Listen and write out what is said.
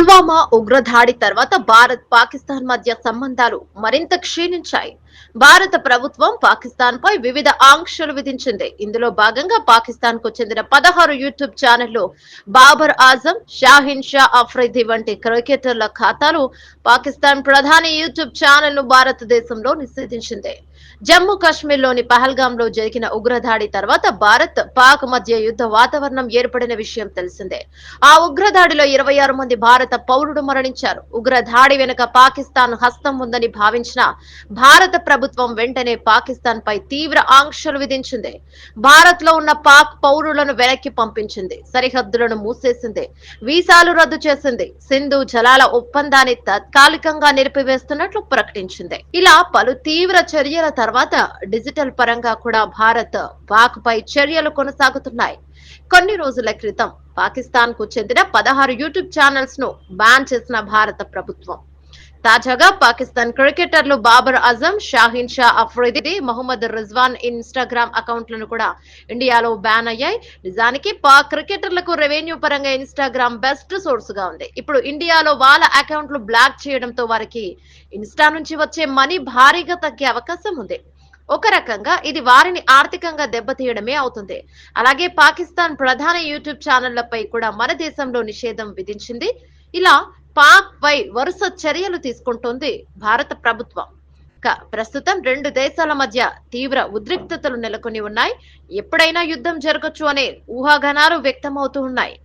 పుల్వామా ఉగ్రదాడి తర్వాత భారత్ పాకిస్తాన్ మధ్య సంబంధాలు మరింత క్షీణించాయి. భారత ప్రభుత్వం పాకిస్తాన్ పై వివిధ ఆంక్షలు విధించింది. ఇందులో భాగంగా పాకిస్తాన్కు చెందిన పదహారు యూట్యూబ్ ఛానళ్ళు బాబర్ ఆజం షాహిన్ షా అఫ్రిది వంటి క్రికెటర్ల ఖాతాలు పాకిస్తాన్ ప్రధాని యూట్యూబ్ ఛానల్ను భారతదేశంలో నిషేధించింది. జమ్మూ కాశ్మీర్లోని పహల్గామ్లో జరిగిన ఉగ్రదాడి తర్వాత భారత్ పాక్ మధ్య యుద్ధ వాతావరణం ఏర్పడిన విషయం తెలిసిందే. ఆ ఉగ్రదాడిలో ఇరవై ఆరు మంది భారత పౌరుడు మరణించారు. ఉగ్రదాడి వెనుక పాకిస్తాన్ హస్తం ఉందని భావించిన భారత ప్రభుత్వం వెంటనే పాకిస్తాన్ పై తీవ్ర ఆంక్షలు విధించింది. భారత్లో ఉన్న పాక్ పౌరులను వెనక్కి పంపించింది. సరిహద్దులను మూసేసింది. వీసాలు రద్దు చేసింది. సింధు జలాల ఒప్పందాన్ని తాత్కాలికంగా నిలిపివేస్తున్నట్లు ప్రకటించింది. ఇలా పలు తీవ్ర చర్యల తర్వాత డిజిటల్ పరంగా కూడా భారత్ పాక్ పై చర్యలు కొనసాగుతున్నాయి. కొన్ని రోజుల క్రితం పాకిస్తాన్కు చెందిన పదహారు యూట్యూబ్ ఛానల్స్ను బ్యాన్ చేసిన భారత ప్రభుత్వం. తాజాగా పాకిస్తాన్ క్రికెటర్లు బాబర్ అజం షాహిన్ షా అఫ్రిది మొహమ్మద్ రిజ్వాన్ ఇన్స్టాగ్రామ్ అకౌంట్లను కూడా ఇండియాలో బ్యాన్ అయ్యాయి. నిజానికి పాక్ క్రికెటర్లకు రెవెన్యూ పరంగా ఇన్స్టాగ్రామ్ బెస్ట్ సోర్స్గా ఉంది. ఇప్పుడు ఇండియాలో వాళ్ళ అకౌంట్లు బ్లాక్ చేయడంతో వారికి ఇన్స్టా నుంచి వచ్చే మనీ భారీగా తగ్గే అవకాశం ఉంది. ఒక రకంగా ఇది వారిని ఆర్థికంగా దెబ్బతీయడమే అవుతుంది. అలాగే పాకిస్తాన్ ప్రధాన యూట్యూబ్ ఛానళ్ళపై కూడా మన దేశంలో నిషేధం విధించింది. ఇలా పాక్ పై వరుస చర్యలు తీసుకుంటోంది భారత ప్రభుత్వం. క- ప్రస్తుతం రెండు దేశాల మధ్య తీవ్ర ఉద్రిక్తతలు నెలకొని ఉన్నాయి. ఎప్పుడైనా యుద్ధం జరగచ్చు అనే ఊహాగానాలు వ్యక్తమవుతూ ఉన్నాయి.